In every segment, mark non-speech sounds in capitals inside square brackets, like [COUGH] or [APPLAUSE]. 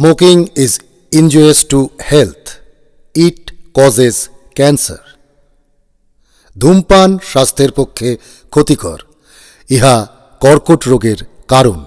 Smoking is injurious to health it causes cancer ধূমপান স্বাস্থ্যের পক্ষে ক্ষতিকর। ইহা কর্কট রোগের কারণ।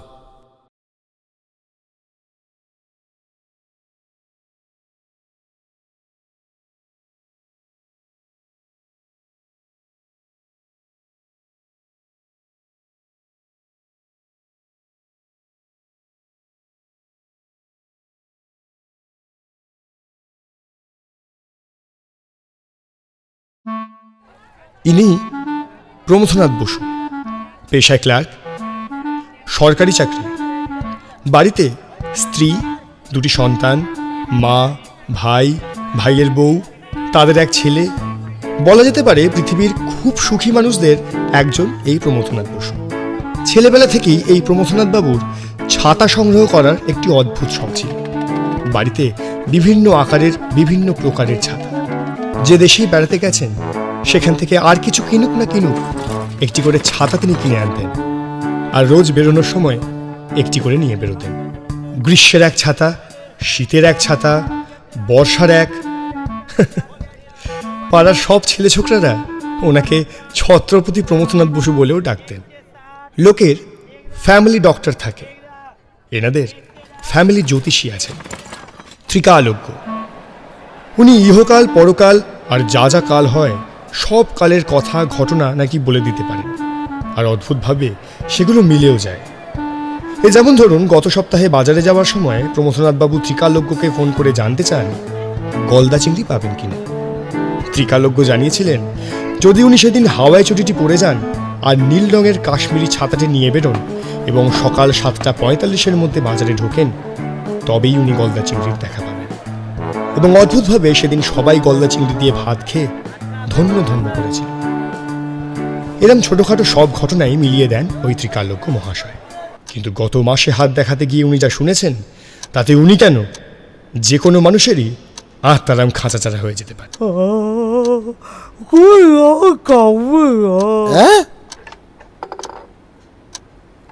ইনি প্রমথনাথ বসু। পেশায় ক্লার্ক সরকারি চাকরি। বাড়িতে স্ত্রী দুটি সন্তান মা ভাই ভাইয়ের বউ তাদের এক ছেলে। বলা যেতে পারে পৃথিবীর খুব সুখী মানুষদের একজন এই প্রমথনাথ বসু। ছেলেবেলা থেকেই এই প্রমথনাথ বাবুর ছাতা সংগ্রহ করার একটি অদ্ভুত শখ ছিল। বাড়িতে বিভিন্ন আকারের বিভিন্ন প্রকারের ছাতা। যে দেশেই বেড়াতে গেছেন সেখান থেকে আর কিছু কিনুক না কিনুক, একটি করে ছাতা তিনি কিনে আনতেন আর রোজ বেরোনোর সময় একটি করে নিয়ে বেরোতেন। গ্রীষ্মের এক ছাতা, শীতের এক ছাতা, বর্ষার এক। [LAUGHS] পাড়ার সব ছেলে ছোকরারা ওনাকে ছত্রপতি প্রমথনাথ বসু বলেও ডাকতেন। লোকের ফ্যামিলি ডক্টর থাকে। এনাদের ফ্যামিলি জ্যোতিষী আছেন। ত্রিকালজ্ঞ। উনি ইহকাল, পরকাল আর যা যা কাল হয় সব কালের কথা, ঘটনা নাকি বলে দিতে পারেন আর অদ্ভুতভাবে সেগুলো মিলেও যায়। এ যেমন ধরুন, গত সপ্তাহে বাজারে যাওয়ার সময় প্রমথনাথবাবু ত্রিকালজ্ঞকে ফোন করে জানতে চান, গলদা চিংড়ি পাবেন কিনা। ত্রিকালজ্ঞ জানিয়েছিলেন, যদি উনি সেদিন হাওয়ায় চটিটি পড়ে যান আর নীল রঙের কাশ্মীরি ছাতাটি নিয়ে বেরোন এবং সকাল সাতটা পঁয়তাল্লিশের মধ্যে বাজারে ঢোকেন, তবেই উনি গলদা চিংড়ির দেখা পাবেন। এবং অদ্ভুতভাবে সেদিন সবাই গলদা চিংড়ি দিয়ে ভাত খেয়ে ধন্য ধন্য করেছিল। এরম ছোটখাটো সব ঘটনাই মিলিয়ে দেন ওই ত্রিকালজ্ঞ মহাশয়। কিন্তু গত মাসে হাত দেখাতে গিয়ে উনি যা শুনেছেন তাতে উনি কেন? যে কোনো মানুষেরই আত্মারাম খাঁচাচারা হয়ে যেতে পারে।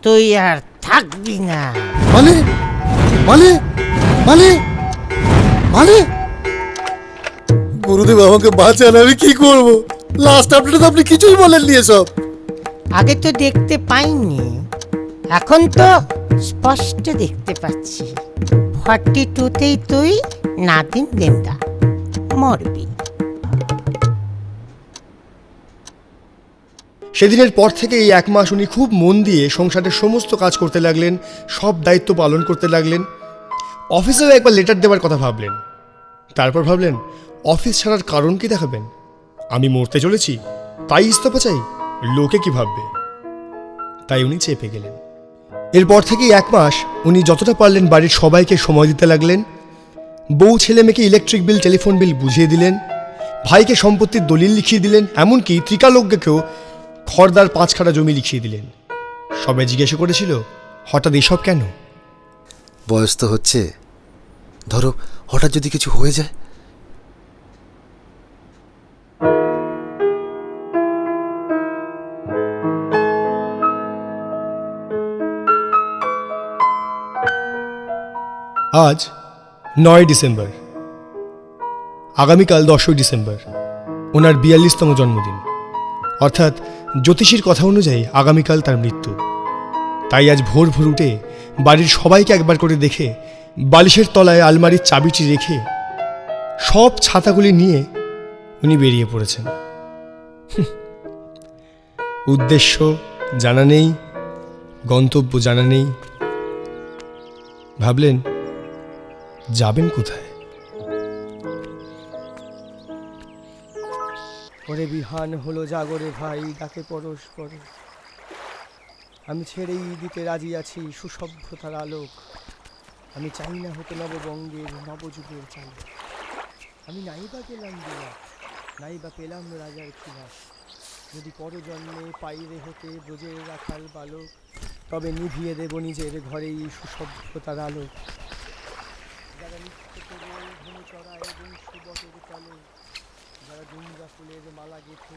তুই আর থাকবি না। মানে? মানে? মানে? মানে? গুরুদেব আমাকে বাঁচান আমি কি করব? লাস্ট আপডেট তো আপনি কিছুই বলেননি এসব। আগে তো দেখতে পাইনি। এখন তো স্পষ্ট দেখতে পাচ্ছি। ফর্টি টুতেই তুই নাতিন লেন্দা মরবি। সেদিনের পর থেকে এই এক মাস উনি খুব মন দিয়ে সংসারের সমস্ত কাজ করতে লাগলেন সব দায়িত্ব পালন করতে লাগলেন। অফিসেও একবার লেটার দেওয়ার কথা ভাবলেন। তারপর ভাবলেন অফিস ছাড়ার কারণ কি দেখাবেন? আমি মরতে চলেছি, তাই ইস্তফা চাই, লোকে কি ভাববে? তাই উনি চেপে গেলেন। এরপর থেকেই এক মাস উনি যতটা পারলেন বাড়ির সবাইকে সময় দিতে লাগলেন। বউ ছেলে মেয়েকে ইলেকট্রিক বিল, টেলিফোন বিল বুঝিয়ে দিলেন। ভাইকে সম্পত্তির দলিল লিখিয়ে দিলেন, এমনকি ত্রিকালজ্ঞকেও খড়দার পাঁচখানা জমি লিখিয়ে দিলেন। সবাই জিজ্ঞাসা করেছিল, হঠাৎ এসব কেন? বয়স তো হচ্ছে। ধরো, হঠাৎ যদি কিছু হয়ে যায়? আজ নয় ডিসেম্বর। আগামীকাল দশই ডিসেম্বর, ওনার বিয়াল্লিশতম জন্মদিন। অর্থাৎ জ্যোতিষীর কথা অনুযায়ী আগামীকাল তার মৃত্যু। তাই আজ ভোর ভোর উঠে বাড়ির সবাইকে একবার করে দেখে বালিশের তলায় আলমারির চাবিটি রেখে সব ছাতাগুলি নিয়ে উনি বেরিয়ে পড়েছেন। উদ্দেশ্য জানা নেই, গন্তব্য জানা নেই। ভাবলেন যাবেন কোথায়? ওরে বিহান হলো জাগরে ভাই, ডাকে পরস্পর। আমি ছেড়েই দিতে রাজি আছি, সুসভ্যতার আলোক। আমি চাই না হতে নববঙ্গের নবযুগের চালক। আমি নাই বা পেলাম বিলাস নাই বা পেলাম রাজার খিলাস। যদি পরজন্মে পাইরে হতে ব্রজের রাখাল বালক, তবে নিভিয়ে দেব নিজের ঘরেই সুসভ্যতার আলোক যারা নিত্য কেবল ধনু চড়ায় বংশী বটের তলে যারা দুর্গা ফুলের মালা গেথে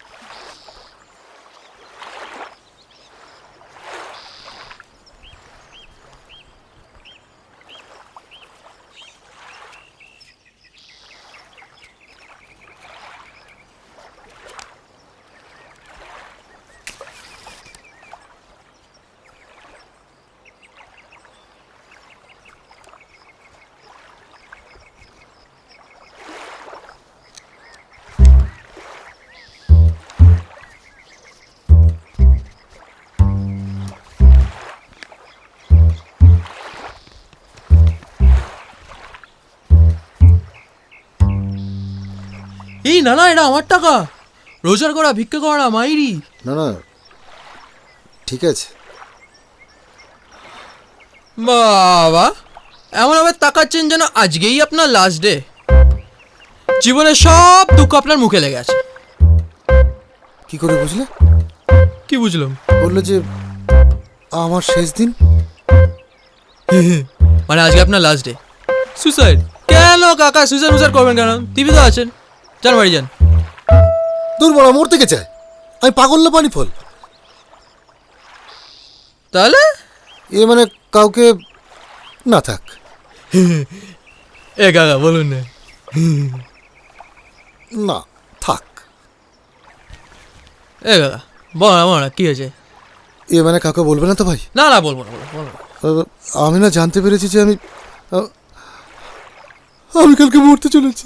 এই না না এটা আমার টাকা। রোজগার করা ভিক্ষা করা মাইরি। না না ঠিক আছে। বাবা এমন আবার তাকাচ্ছেন যেন আজকেই আপনার লাস্ট ডে জীবনের সব দুঃখ আপনার মুখে লেগে আছে। কি করে বুঝলে? কি বুঝলাম? বলল যে আমার শেষ দিন। মানে আজকে আপনার লাস্ট ডে সুসাইড কেন কাকা সুসাইড মুসাইড করবেন কেন? টিভি তো আছেন। যান বাড়ি যান। দূর বড়া মরতে কে চায় আমি পাগল না পানি ফল তাহলে? এ মানে কাউকে না থাক। [LAUGHS] এ কাকা বলুন না। [LAUGHS] না থাক। এ কাকা বল না বল না কি হয়েছে? এ মানে কাউকে বলবে না তো ভাই? না না বলব না বলব বলব না। আমি না জানতে পেরেছি যে আমি আমি কালকে মরতে চলেছি।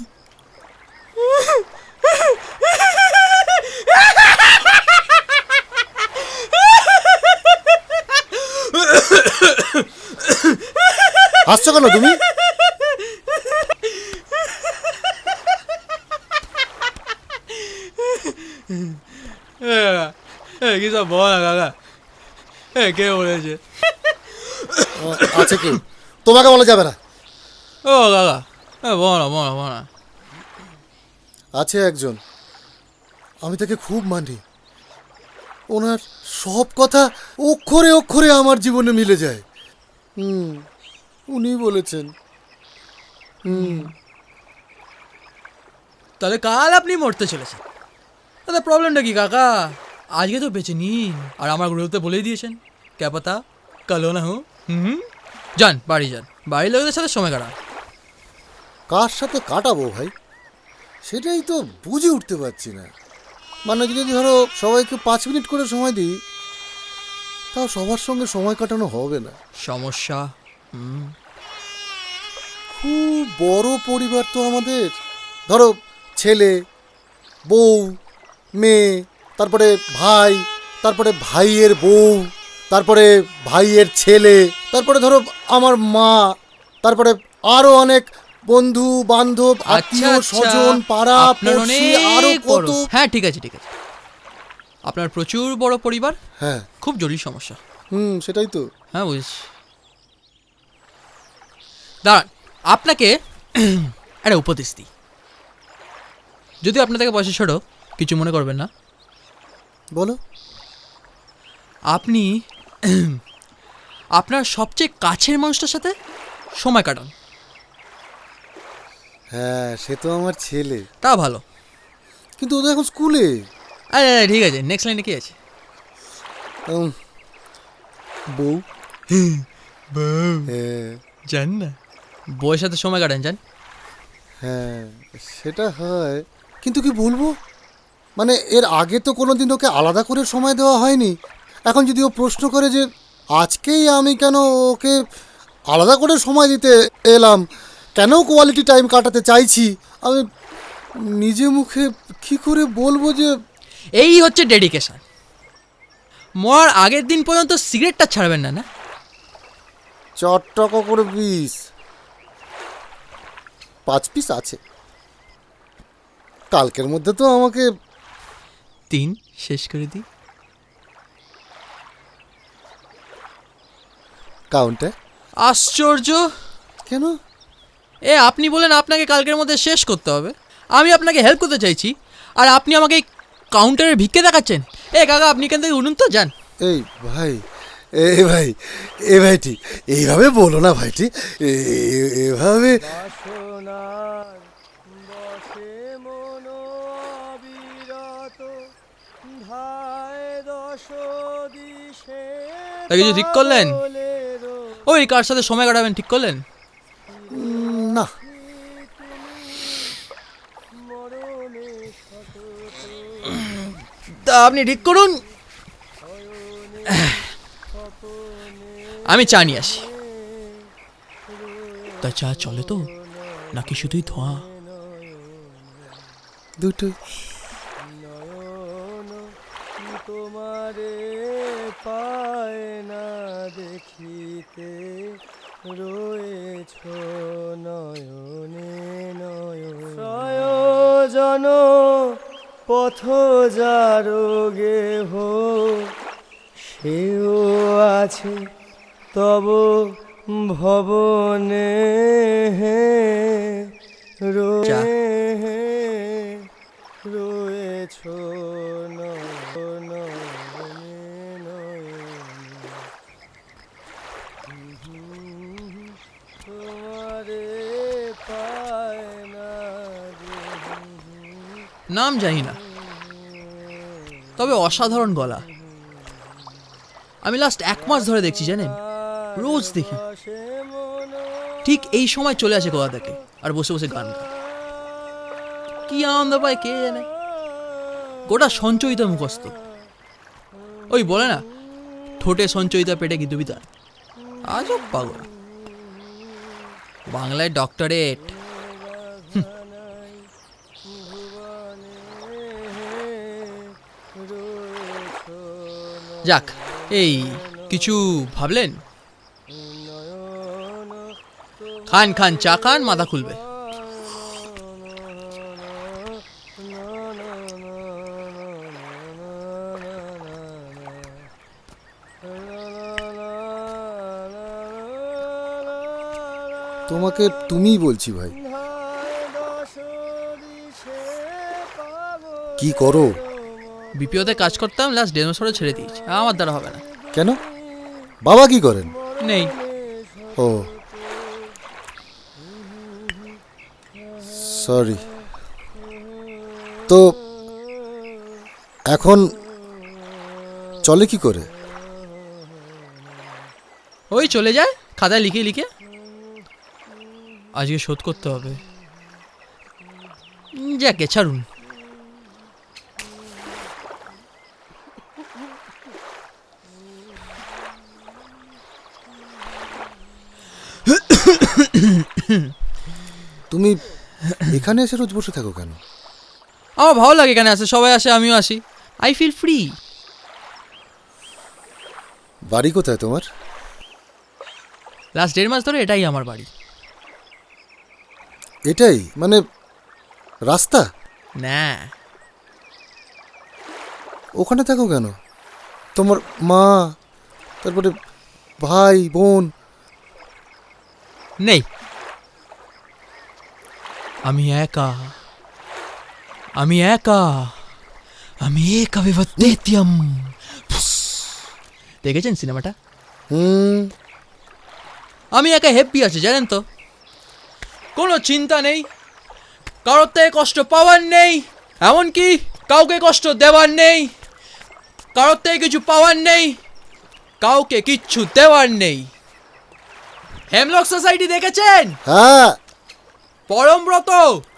হাসছো কেন তুমি? এ কি সব বল না কাকা এ কে বলেছে? আহ, কি? তোমাকে বলা যাবে না। ও কাকা বল বল বল আছে একজন। আমি তাকে খুব মানি। ওনার সব কথা অক্ষরে অক্ষরে আমার জীবনে মিলে যায়। হুম। উনি বলেছেন। হুম। তাহলে কাল আপনি মরতে চলেছেন। তাহলে প্রবলেমটা কি কাকা? আজকে তো বেঁচে নিন। আর আমার গ্রুপতে বলেই দিয়েছেন। কে পাতা? কালো না হুঁ? হুম। যান বাড়ি যান। বাড়ির লোকদের সাথে সময় কাটান। কার সাথে কাটাবো ভাই? সেটাই তো বুঝে উঠতে পারছি না। মানে যদি ধরো সবাইকে পাঁচ মিনিট করে সময় দিই তাও সবার সঙ্গে সময় কাটানো হবে না। সমস্যা? খুব বড় পরিবার তো আমাদের। ধরো ছেলে বউ মেয়ে তারপরে ভাই তারপরে ভাইয়ের বউ তারপরে ভাইয়ের ছেলে তারপরে ধরো আমার মা তারপরে আরও অনেক বন্ধু বান্ধব আচ্ছা আত্মীয় আচ্ছা। স্বজন পাড়া পড়শি আরও কত। হ্যাঁ ঠিক আছে ঠিক আছে। আপনার প্রচুর বড় পরিবার? হ্যাঁ। খুব জরুরি সমস্যা। হুম সেটাই তো। হ্যাঁ বুঝছি। দাঁড়ান আপনাকে [CLEARS THROAT] একটা উপদেশ দিই। যদি আপনার থেকে পয়সা ছোটো কিছু মনে করবেন না। বলো। আপনি [CLEARS THROAT] আপনার সবচেয়ে কাছের মানুষটার সাথে সময় কাটান। হ্যাঁ সে তো আমার ছেলে। তা ভালো। কিন্তু ও তো এখন স্কুলে। আরে আরে, ঠিক আছে নেক্সট লাইনে কি আছে? উম, বউ। হ্যাঁ। জান না বউয়ের সাথে সময় কাটান জান। হ্যাঁ সেটা হয়। কিন্তু কি বলব? মানে এর আগে তো কোনোদিন ওকে আলাদা করে সময় দেওয়া হয়নি। এখন যদি ও প্রশ্ন করে যে আজকেই আমি কেন ওকে আলাদা করে সময় দিতে এলাম? কেন কোয়ালিটি টাইম কাটাতে চাইছি? আমি নিজে মুখে কি করে বলব যে এই হচ্ছে ডেডিকেশন মরার আগের দিন পর্যন্ত সিগারেটটা ছাড়বেন না না? চার টাকা করে পিস পাঁচ পিস আছে। কালকের মধ্যে তো আমাকে তিন শেষ করে দিই। কাউন্টার আশ্চর্য! কেন? এ আপনি বলেন আপনাকে কালকের মধ্যে শেষ করতে হবে। আমি আপনাকে হেল্প করতে চাইছি। আর আপনি আমাকে কাউন্টারের ভিক্ষে দেখাচ্ছেন। এ কাকা আপনি এখান থেকে উঠুন তো যান। এই ভাই এ ভাই এ ভাইটি এইভাবে বলো না ভাইটি। এভাবে বাসনার বসে মন অবিরত দশ দিশে তা কিছু ঠিক করলেন? ওই কার সাথে সময় কাটাবেন ঠিক করলেন? তা আপনি ঠিক করুন। আমি চা নিয়ে আসি। তা চা চলে তো? নাকি শুধুই ধোঁয়া? দুটো নয়ন তোমারে পায় না দেখিতে রয়েছ নয়নে নয়ন পথ যারো হো সেও আছে তব ভবনে রোয়ে রয়েছ নয়নে নয়নে। তোমারে পায় না যে নাম জানি না। তবে অসাধারণ গলা। আমি লাস্ট এক মাস ধরে দেখছি, জানেন? রোজ দেখি। ঠিক এই সময় চলে আসে গোয়া থেকে আর বসে বসে গান গায়। কি আনন্দ পায় কে জানে? গোটা সঞ্চয়িতা মুখস্থ। ওই বলে না, ঠোঁটে সঞ্চয়িতা, পেটে কি বিতান আজব পাগল। বাংলায় ডক্টরেট যাক, এই, কিছু ভাবলেন? খান খান, চা খান, মাথা খুলবে। তোমাকে তুমিই বলছি ভাই। কি করো? বিপিওতে কাজ করতাম লাস্ট দেড় বছরে ছেড়ে দিয়েছি। আমার দ্বারা হবে না। কেন? বাবা কি করেন? নেই। ও। সরি তো এখন চলে কি করে? ওই চলে যায় খাতায় লিখে লিখে। আজকে শোধ করতে হবে। যাকে ছাড়ুন তুমি এখানে এসে রোজ বসে থাকো কেন? আমার ভালো লাগে এখানে আসে সবাই আসে আমিও আসি। আই ফিল ফ্রি বাড়ি কোথায় তোমার? লাস্ট দেড় মাস ধরে এটাই আমার বাড়ি। এটাই? মানে রাস্তা? না। ওখানে থাকো কেন? তোমার মা তারপরে ভাই বোন। নেই। আমি একা। আমি একা। আমি একা বিভত্যেত্যম দেখেছেন সিনেমাটা? হুম। আমি একা হ্যাপি আছি জানেন তো? কোনো চিন্তা নেই। কারোর থেকে কষ্ট পাওয়ার নেই। এমনকি কাউকে কষ্ট দেওয়ার নেই। কারোর থেকে কিছু পাওয়ার নেই। কাউকে কিচ্ছু দেওয়ার নেই। হেমলক সোসাইটি দেখেছেন? হ্যাঁ। পরমব্রত!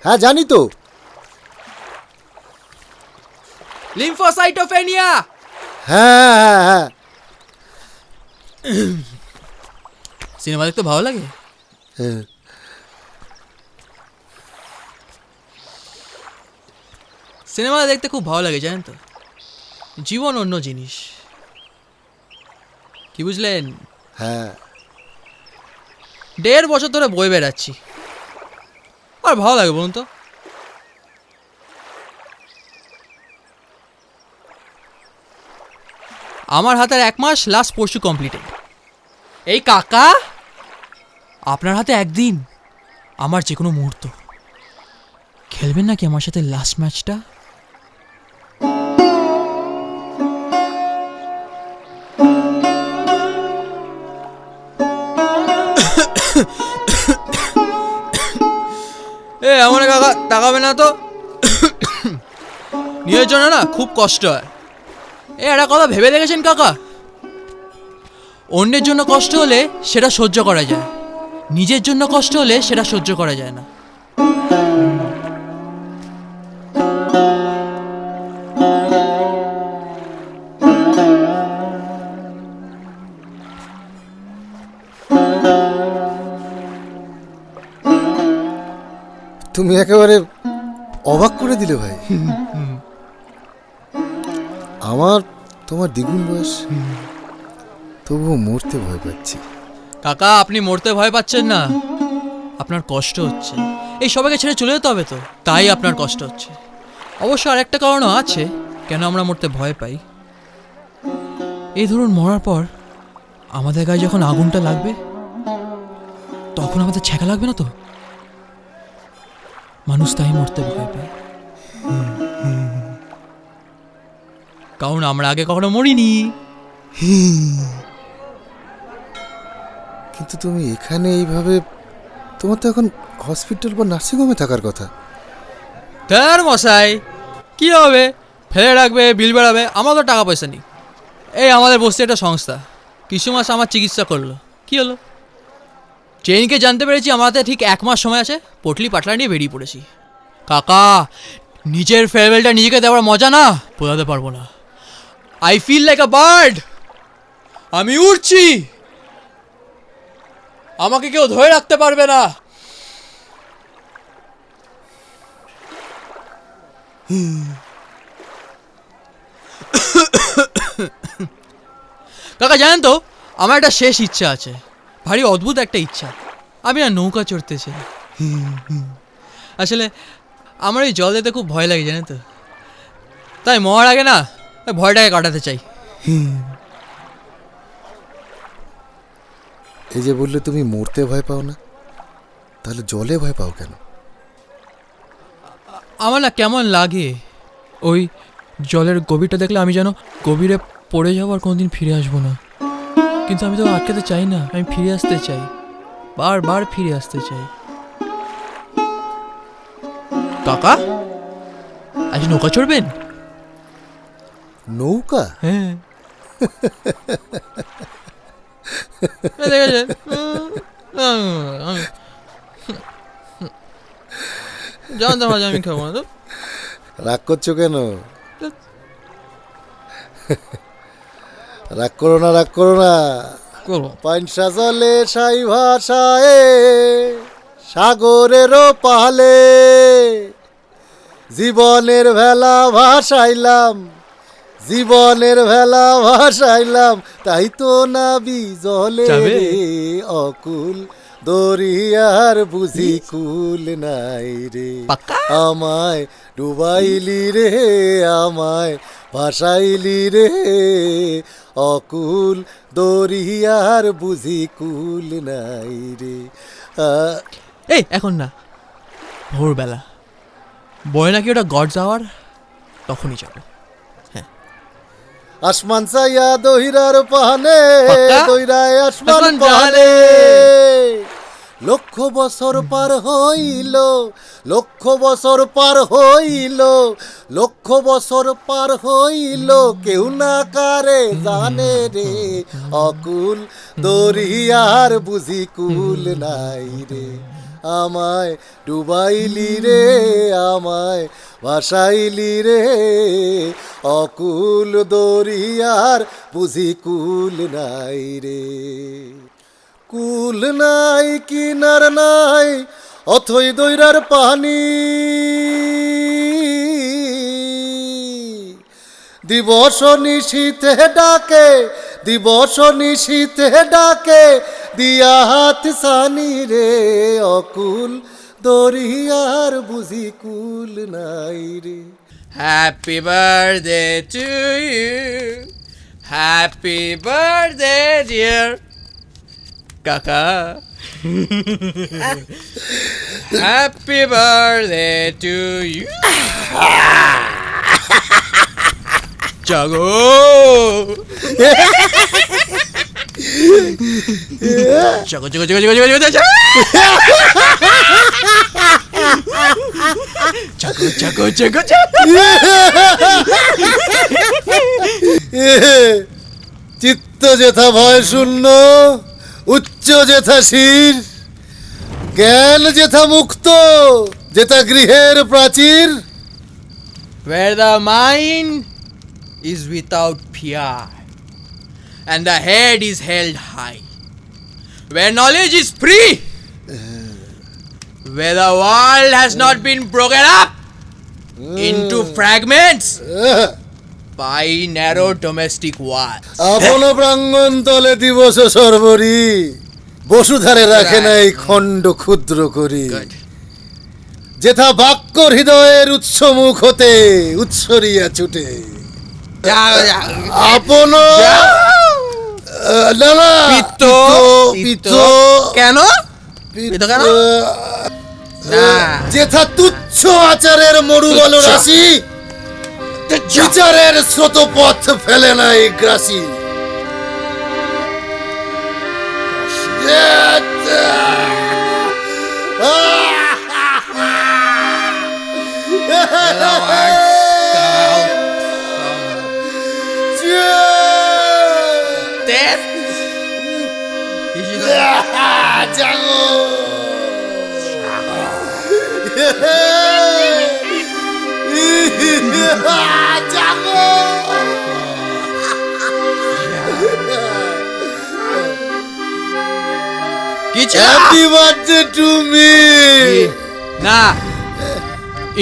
হ্যাঁ জানি তো। লিম্ফোসাইটোফেনিয়া! হ্যাঁ হ্যাঁ হ্যাঁ। সিনেমা দেখতে ভালো লাগে? হ্যাঁ। সিনেমা দেখতে খুব ভালো লাগে জানেন তো? জীবন অন্য জিনিস। কি বুঝলেন? হ্যাঁ। দেড় বছর ধরে বই বেড়াচ্ছি। আর ভালো লাগে বলুন তো। আমার হাতের এক মাস লাস্ট পরশু কমপ্লিটেড এই কাকা, আপনার হাতে একদিন, আমার যে কোনো মুহূর্ত। খেলবেন নাকি আমার সাথে লাস্ট ম্যাচটা কাকা তাকাবে না তো? নিজের জন্য না, খুব কষ্ট হয়। এ, একটা কথা ভেবে দেখেছেন কাকা? অন্যের জন্য কষ্ট হলে সেটা সহ্য করা যায়। নিজের জন্য কষ্ট হলে সেটা সহ্য করা যায় না। একেবারে অবাক করে দিলে ভাই। আমার তোমার দ্বিগুণ বয়স। তবুও মরতে ভয় পাচ্ছি। কাকা, আপনি মরতে ভয় পাচ্ছেন না। আপনার কষ্ট হচ্ছে। এই সবাইকে ছেড়ে চলে যেতে হবে তো? তাই আপনার কষ্ট হচ্ছে। অবশ্য আর একটা কারণও আছে। কেন আমরা মরতে ভয় পাই? এই ধরুন মরার পর আমাদের গায়ে যখন আগুনটা লাগবে, তখন আমাদের ছ্যাঁকা লাগবে না তো? মানুষ তাই মরতে ভয় পায়। কারণ আমরা আগে কখনো মরিনি। কিন্তু তুমি এখানে এইভাবে তোমার তো এখন হসপিটাল বা নার্সিংহোমে থাকার কথা। তার মশাই কি হবে? ফেলে রাখবে বিল বেড়াবে আমার তো টাকা পয়সা নেই। এই আমাদের বসতে একটা সংস্থা। কিছু মাস আমার চিকিৎসা করল। কি হলো? ট্রেনকে জানতে পেরেছি হাতে ঠিক এক মাস সময় আছে। পটলি পাটলা নিয়ে বেরিয়ে পড়েছি। কাকা, নিজের ফেয়ারওয়েলটা নিজেকে দেওয়ার মজা না? বোঝাতে পারব না। I feel like a bird আমি উড়ছি। আমাকে কেউ ধরে রাখতে পারবে না। কাকা, জানেন তো, আমার একটা শেষ ইচ্ছা আছে। ভারী অদ্ভুত একটা ইচ্ছা। আমি না নৌকা চড়তে চাই। আসলে আমার এই জল দিতে খুব ভয় লাগে জানেন তো? তাই মরার আগে না ভয়টাকে কাটাতে চাই। এই যে বললে তুমি মরতে ভয় পাও না তাহলে জলে ভয় পাও কেন? আমার না কেমন লাগে ওই জলের গভীরটা দেখলে আমি যেন গভীরে পড়ে যাব আর কোনোদিন ফিরে আসব না। কিন্তু আমি তো আটকাতে চাই না আমি ফিরে আসতে চাই। বারবার ফিরে আসতে চাই। কাকা? আজ নৌকা চড়বেন? নৌকা? হ্যাঁ। আমি খাব না তো। রাগ করছ কেন? রাগ করো না রাগ করো না। করব। পাইনসা জলে সাই ভাষায় সাগরেরও পালে জীবনের ভেলা ভাসাইলাম জীবনের ভেলা ভাসাইলাম তাই তো নাবি জলে অকুল দরিয়ার বুঝি কুল নাই রে। আমায় ডুবাইলি রে আমায় ভাসাইলি রে অকুল দরিয়ার বুঝি কুল নাই রে। এই এখন না। ভোরবেলা। বয় নাকি ওটা গড যাওয়ার? তখনই যাব। আসমান চাইয়া দহিরার পাহানে? দহিরায় আসমান পাহানে লক্ষ বছর পার হইল লক্ষ বছর পার হইল লক্ষ বছর পার হইল, কেউ না কারে জানে রে, অকুল দরিয়ার বুঝি কুল নাই রে। আমায় ডুবাইলি রে, আমায় ভাসাইলি রে, অকুল দরিয়ার বুঝি কুল নাই রে। কুল নাই, কিনার নাই, অথই দৈরার পানি। দিবস নিশীতে ডাকে, দিবস নিশীতে ডাকে, দিয়া হাত সানি রে, অকুল দরিয়ার বুঝি কুল নাই রে। Happy birthday to you happy birthday dear কাকা। হ্যাপি বার্থডে টু ইউ জাগো জাগো জাগো জাগো জাগো জাগো জাগো গোছা গোছা গোছা চিত্ত যেথা ভয় শূন্য। উচ্চ যেথা শির জ্ঞান যেথা মুক্ত যেথা গৃহের প্রাচীর where the mind is without fear and the head is held high, where knowledge is free, where the world has not been broken up into fragments by narrow domestic walls. আপন প্রাঙ্গণ তলে দিবস সর্বরি। বসুধারে রাখে নাই খণ্ড ক্ষুদ্র করি। যেথা বাক্য হৃদয়ের উৎস মুখ হতে উৎসরিয়া ছুটে। আপন না না। পিত্ত, পিত্ত। কেন। যেথা তুচ্ছ আচারের মরু বল রাশি বিচারের স্রোত পথ ফেলে নাই গ্রাসি Death. কিছু হ্যাপি বার্থডে টু মি না।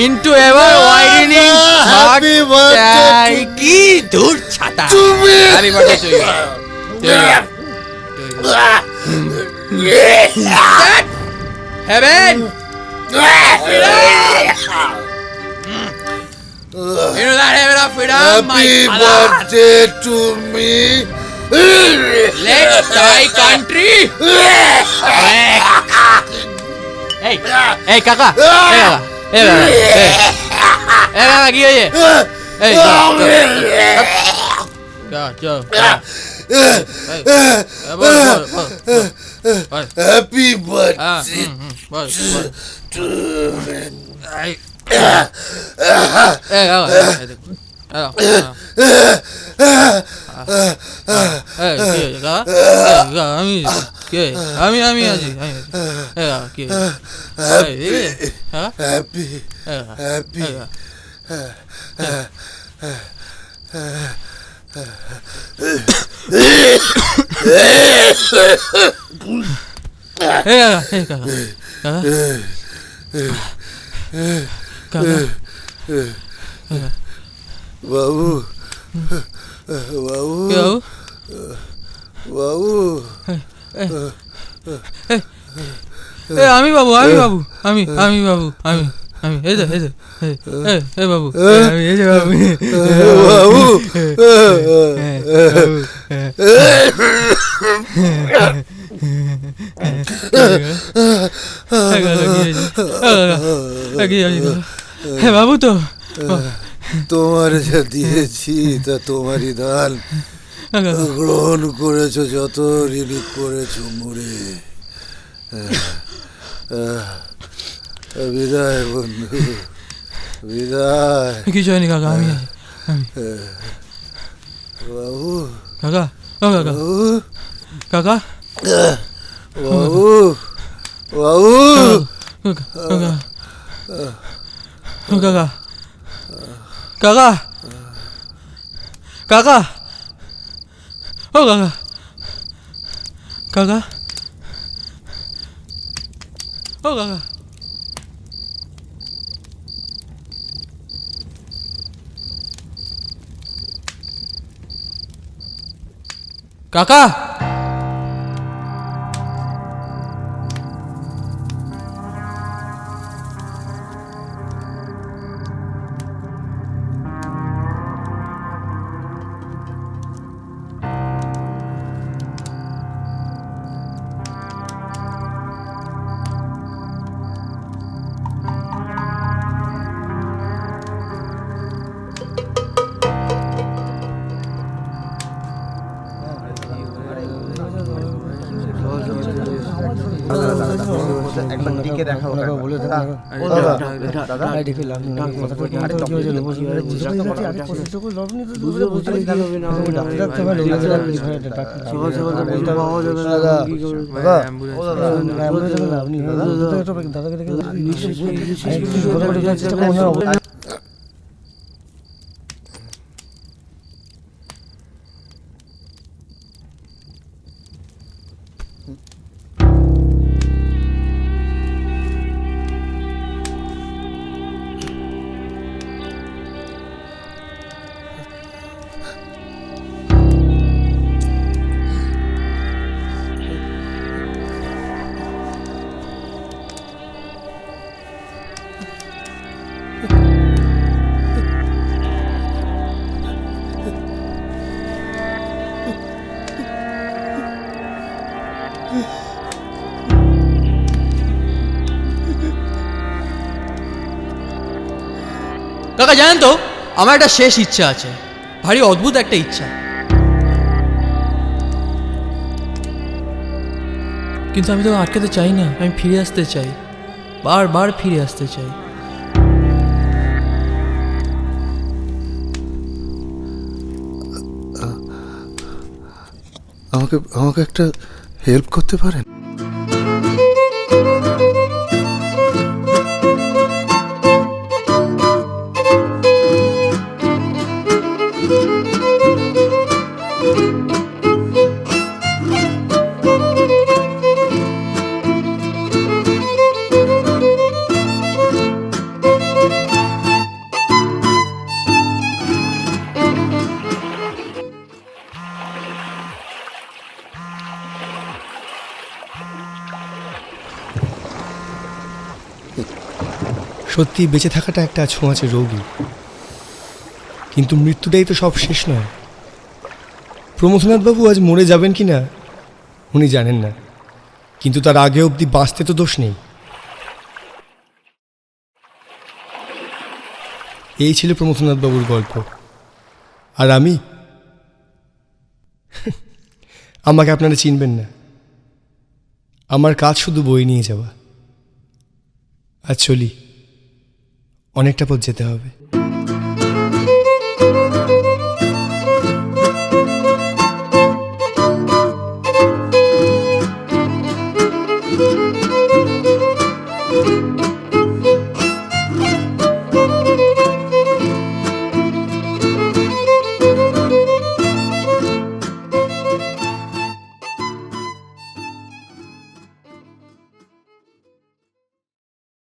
Into ever widening Happy birthday to কি দূর ছাতা। To me happy birthday to you heaven You know that heaven of freedom, my happy father. Birthday to me Let thy country. Hey, hey, কাকা, hey, কাকা, hey, কাকা, hey, hey, কাকা, কি হয়েছে? এই, আমি কে আমি আমি আছি কে হ্যাপি হ্যাপি হ্যাঁ চল, চল, চল, চল, এই, এই, বল, বল, বল, বল, বল, হ্যাপি আহ, বার্থডে হুম, হুম, বল, বল। এই, এই, কাকা, এই, দেখো, এই, কাকা, এই, কি হয়েছে, কাকা? এই, কাকা, আমি কে আমি আমি আছি আমি আছি। এই, কাকা, কি হয়েছে? এই, এই, এই, কাকা, হ্যাপি এই, কাকা, হ্যাপি এই, কাকা। এই, কাকা, এই, কাকা, কাকা, কাকা, বাবু তো। তোমার যে দিয়েছি তোমারই দালুক করেছ যত রিলুক বাবু কি বাবু? বাবু এ আমি বাবু আমি। বাবু। আমি আমি বাবু। আমি আমি এই যে এই যে এই এই, এই বাবু এই, আমি এই যে বাবু বাবু এই গেলো, কি হয়েছে? এই গেলো, এই কি হয়েছে? এ বাবু তো তোমার যা দিয়েছি তা তোমারই দান এই গেলো। গ্রহণ করেছ যত ঋণী করেছ মোরে বিদায় বন্ধু বিদায় কিছু হয়নি কাকা আমি আছি। বাবু কাকা ও কাকা বাবু কাকা বাবু বাবু কাকা ও কাকা কাকা কাকা ও কাকা কাকা ও কাকা কাকা একবার দিকে দেখাও বলে দেন কাকা জানেন তো, আমার একটা শেষ ইচ্ছা আছে। ভারী অদ্ভুত একটা ইচ্ছা। কিন্তু আমি তো আটকাতে চাই না, আমি ফিরে আসতে চাই। বারবার ফিরে আসতে চাই। আমাকে আমাকে একটা হেল্প করতে পারেন? সত্যি বেঁচে থাকাটা একটা ছোঁয়াচে রোগী। কিন্তু মৃত্যুটাই তো সব শেষ নয়। প্রমথনাথবাবু আজ মরে যাবেন কি না, উনি জানেন না। কিন্তু তার আগে অবধি বাঁচতে তো দোষ নেই। এই ছিল প্রমথনাথবাবুর গল্প। আর আমি? [LAUGHS] আমাকে আপনারা চিনবেন না। আমার কাজ শুধু বই নিয়ে যাওয়া। আর চলি। অনেকটা পথ যেতে হবে।